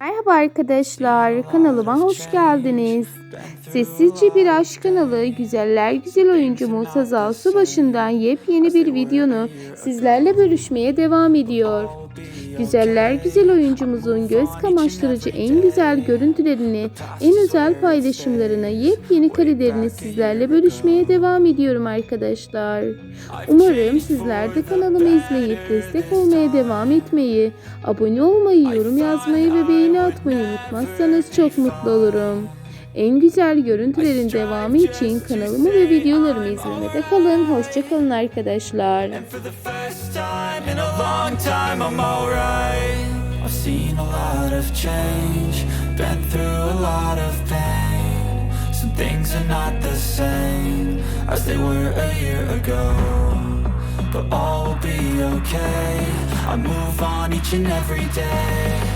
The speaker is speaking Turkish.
Merhaba arkadaşlar, kanalıma hoş geldiniz. Sessizce Bir Aşk kanalı güzeller güzel oyuncumuz Hazal Subaşı'ndan yepyeni bir videonu sizlerle bölüşmeye devam ediyor. Güzeller güzel oyuncumuzun göz kamaştırıcı en güzel görüntülerini, en özel paylaşımlarını, yepyeni karelerini sizlerle bölüşmeye devam ediyorum arkadaşlar. Umarım sizler de kanalımı izleyip destek olmaya devam etmeyi, abone olmayı, yorum yazmayı ve beğeni atmayı unutmazsanız çok mutlu olurum. En güzel görüntülerin devamı için kanalımı ve videolarımı izlemede kalın. Hoşçakalın arkadaşlar. Things are not the same as they were a year ago. But all will be okay. I move on each and every day.